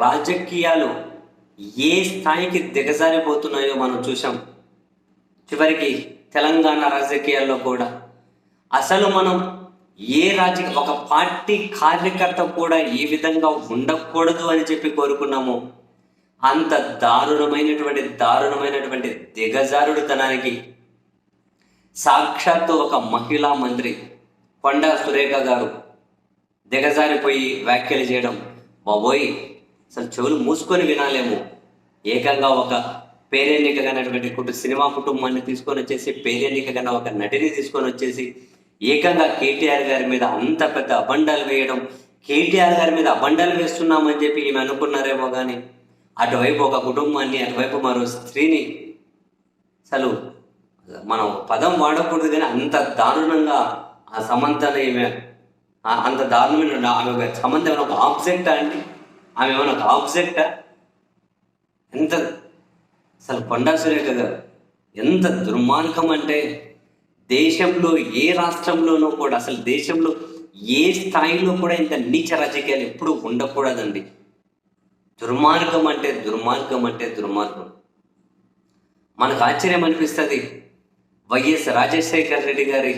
రాజకీయాలు ఏ స్థాయికి దిగజారిపోతున్నాయో మనం చూసాం చివరికి తెలంగాణ రాజకీయాల్లో కూడా. అసలు మనం ఏ రాజకీయ ఒక పార్టీ కార్యకర్త కూడా ఏ విధంగా ఉండకూడదు అని చెప్పి కోరుకున్నాము అంత దారుణమైనటువంటి దారుణమైనటువంటి దిగజారుడుతనానికి సాక్షాత్తు ఒక మహిళా మంత్రి కొండా సురేఖ గారు దిగజారిపోయి వ్యాఖ్యలు చేయడం బాబోయ్ అసలు చెవులు మూసుకొని వినాలేము. ఏకంగా ఒక పేరెన్నికగానటువంటి కుటు సినిమా కుటుంబాన్ని తీసుకొని వచ్చేసి పేరెన్నికగా ఒక నటిని తీసుకొని వచ్చేసి ఏకంగా కేటీఆర్ గారి మీద అంత పెద్ద అబండాలు వేయడం కేటీఆర్ గారి మీద అబండాలు వేస్తున్నామని చెప్పి ఈమె అనుకున్నారేమో కానీ అటువైపు ఒక కుటుంబాన్ని అటువైపు మరో స్త్రీని అసలు మనం పదం వాడకూడదు కానీ అంత దారుణంగా ఆ సమంతని ఈమె అంత దారుణమైన ఆమె సంబంధం సమంత ఏమైనా ఒక ఆబ్జెక్ట్ అండి? ఆమె ఏమైనా ఒక ఆబ్జెక్టా? ఎంత అసలు కొండా సురేఖ గారు ఎంత దుర్మార్గం అంటే దేశంలో ఏ రాష్ట్రంలోనూ కూడా అసలు దేశంలో ఏ స్థాయిలో కూడా ఇంత నీచ రాజకీయాలు ఎప్పుడూ ఉండకూడదండి. దుర్మార్గం అంటే దుర్మార్గం అంటే దుర్మార్గం. మనకు ఆశ్చర్యం అనిపిస్తుంది వైఎస్ రాజశేఖర్ రెడ్డి గారి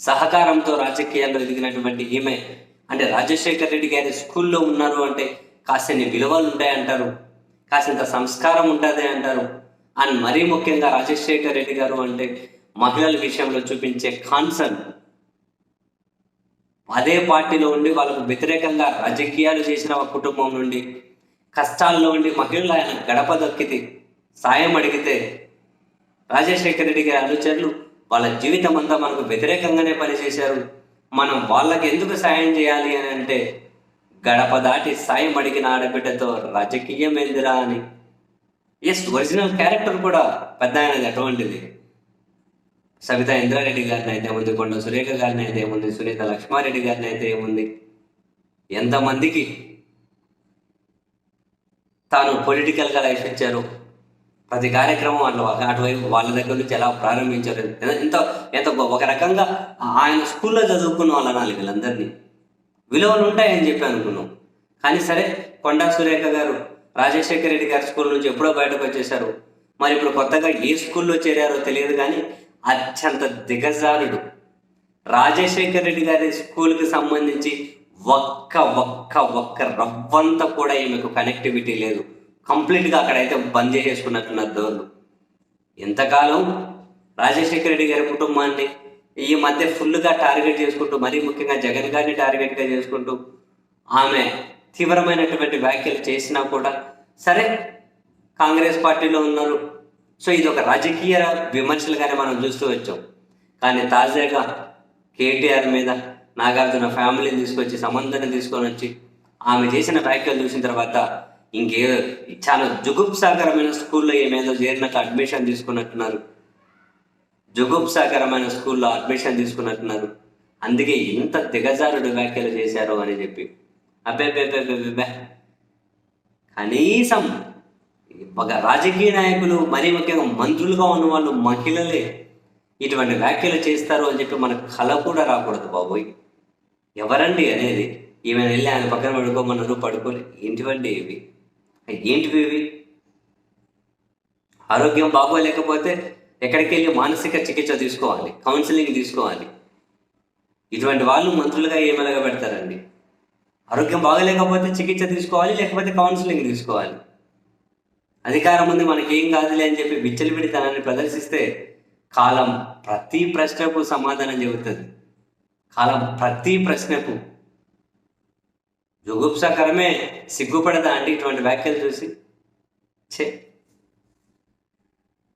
సహకారంతో రాజకీయాల్లో ఎదిగినటువంటి ఈమె అంటే రాజశేఖర్ రెడ్డి గారి స్కూల్లో ఉన్నారు అంటే కాసిన్ని విలువలు ఉంటాయంటారు? కాసింత సంస్కారం ఉంటుంది అంటారు? అండ్ మరీ ముఖ్యంగా రాజశేఖర్ రెడ్డి గారు అంటే మహిళల విషయంలో చూపించే కాన్సర్న్ అదే పార్టీలో ఉండి వాళ్ళకు వ్యతిరేకంగా రాజకీయాలు చేసిన ఒక కుటుంబం నుండి కష్టాల్లో ఉండి మహిళలు ఆయన గడప దొక్కితే సాయం అడిగితే రాజశేఖర రెడ్డి గారి అనుచరులు వాళ్ళ జీవితం అంతా మనకు వ్యతిరేకంగానే పనిచేశారు. మనం వాళ్ళకి ఎందుకు సాయం చేయాలి అని అంటే గడప దాటి సాయం అడిగిన ఆడబిడ్డతో రాజకీయం ఏందిరా అని. ఎస్ ఒరిజినల్ క్యారెక్టర్ కూడా పెద్ద ఆయనది అటువంటిది. సవితా ఇంద్రారెడ్డి గారిని అయితే ఏముంది కొండ సురేఖ గారిని అయితే ఏముంది సునీత లక్ష్మారెడ్డి గారిని అయితే ఏముంది? ఎంతమందికి తాను పొలిటికల్గా లైఫ్ ఇచ్చారు? ప్రతి కార్యక్రమం వాళ్ళు అటువైపు వాళ్ళ దగ్గర నుంచి ఎలా ప్రారంభించారు ఎంత- ఎంత ఒక రకంగా ఆయన స్కూల్లో చదువుకున్న వాళ్ళ అనాలి వీళ్ళందరినీ విలువలు ఉంటాయని చెప్పి అనుకున్నాం. కానీ సరే కొండా సురేఖ గారు రాజశేఖర రెడ్డి గారి స్కూల్ నుంచి ఎప్పుడో బయటకు వచ్చేసారు మరి ఇప్పుడు కొత్తగా ఏ స్కూల్లో చేరారో తెలియదు కానీ అత్యంత దిగజారుడు. రాజశేఖర రెడ్డి గారి స్కూల్కి సంబంధించి ఒక్క ఒక్క ఒక్క రవ్వంత కూడా ఈమెకు కనెక్టివిటీ లేదు. కంప్లీట్గా అక్కడైతే బంద్ చేసేసుకున్నట్టున్నారు డోర్లు ఎంతకాలం రాజశేఖర రెడ్డి గారి కుటుంబాన్ని ఈ మధ్య ఫుల్గా టార్గెట్ చేసుకుంటూ మరీ ముఖ్యంగా జగన్ గారిని టార్గెట్గా చేసుకుంటూ ఆమె తీవ్రమైనటువంటి వ్యాఖ్యలు చేసినా కూడా సరే కాంగ్రెస్ పార్టీలో ఉన్నారు. సో ఇది ఒక రాజకీయ విమర్శలుగానే మనం చూస్తూ వచ్చాం. కానీ తాజాగా కేటీఆర్ మీద నాగార్జున ఫ్యామిలీని తీసుకొచ్చి సంబంధాన్ని తీసుకొని వచ్చి ఆమె చేసిన వ్యాఖ్యలు చూసిన తర్వాత ఇంకే చాలా జుగుప్సాకరమైన స్కూల్లో ఏమేదో చేరినట్టు అడ్మిషన్ తీసుకున్నట్టున్నారు. జుగుప్సాకరమైన స్కూల్లో అడ్మిషన్ తీసుకున్నట్టున్నారు. అందుకే ఇంత దిగజారుడు వ్యాఖ్యలు చేశారు అని చెప్పి. అబ్బే కనీసం ఒక రాజకీయ నాయకులు మరీ ముఖ్యంగా మంత్రులుగా ఉన్న వాళ్ళు మహిళలే ఇటువంటి వ్యాఖ్యలు చేస్తారు అని చెప్పి మనకు కల కూడా రాకూడదు బాబోయ్. ఎవరండి అనేది ఈమె వెళ్ళి ఆయన పక్కన పడుకోమన్నారు పడుకోలే. ఏంటివండి ఇవి? ఏంటివి ఇవి? ఆరోగ్యం బాగోలేకపోతే ఎక్కడికి వెళ్ళి మానసిక చికిత్స తీసుకోవాలి కౌన్సిలింగ్ తీసుకోవాలి. ఇటువంటి వాళ్ళు మంత్రులుగా ఏమలగా పెడతారండి ఆరోగ్యం బాగలేకపోతే చికిత్స తీసుకోవాలి లేకపోతే కౌన్సిలింగ్ తీసుకోవాలి. అధికారం ఉంది మనకేం కాదులే అని చెప్పి విచ్చలవిడితనాన్ని ప్రదర్శిస్తే కాలం ప్రతి ప్రశ్నకు సమాధానం చెబుతుంది. కాలం ప్రతి ప్రశ్నకు జుగుప్సాకరమే సిగ్గుపడదా అంటే ఇటువంటి వ్యాఖ్యలు చూసి. చే